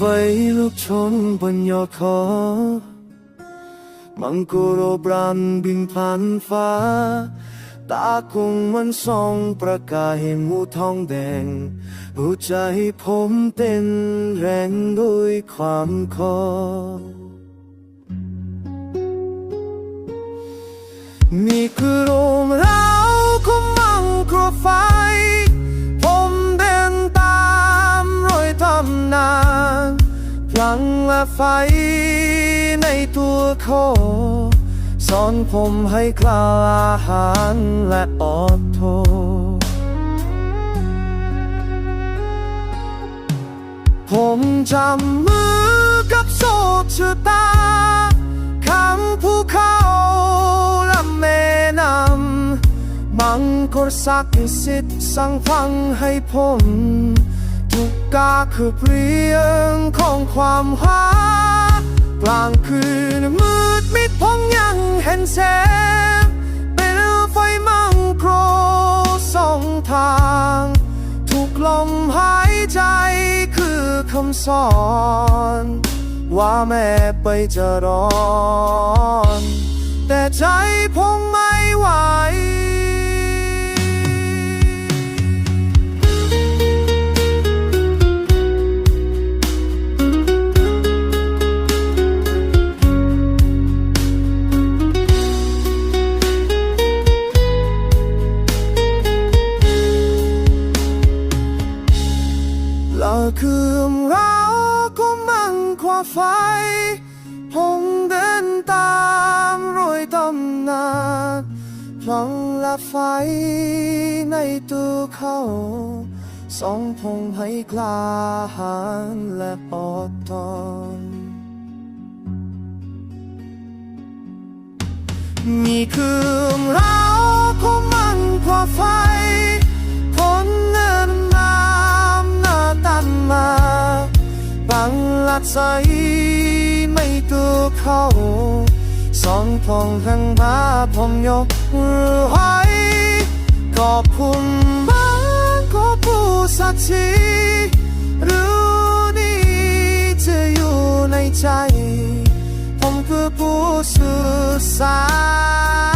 ลุกชนบนยอดเขา มังกรบรันบินผ่านฟ้า ตาคงมันส่องประกายให้หมูทองแดง หัวใจผมเต้นแรงด้วยความขอนี่คือโร ลังและไฟในตัวเขาสอนผมให้กล้าหาญและอดทนผมจำมือกับโซชะตาข้างภูเขาและแม่น้ำมังกรศักดิ์สิทธิ์สั่งฟังให้ผม ทุกกาคือเปลี่ยนของความหากลางคืนมืดมิดผมยังเห็นแสงเป็นไฟมังโครสองทาง ทุกลมหายใจคือคำสอน ว่าแม่ไปจะร้อน แต่ใจผมไม่ไหว คือเราก็มั่งขวาไฟผมเดินตามรอยตำนานพลังและไฟในตัวเขาสองผมให้กล้าหาญและอดทนนี่คือเรา ใสไม่ตัวเขาสองพองทั้งมาผมยกมือไหวขอบคุณมากขอผู้สักทีรู้นี่จะอยู่ในใจ ผมคือผู้สื่อสารตำนาน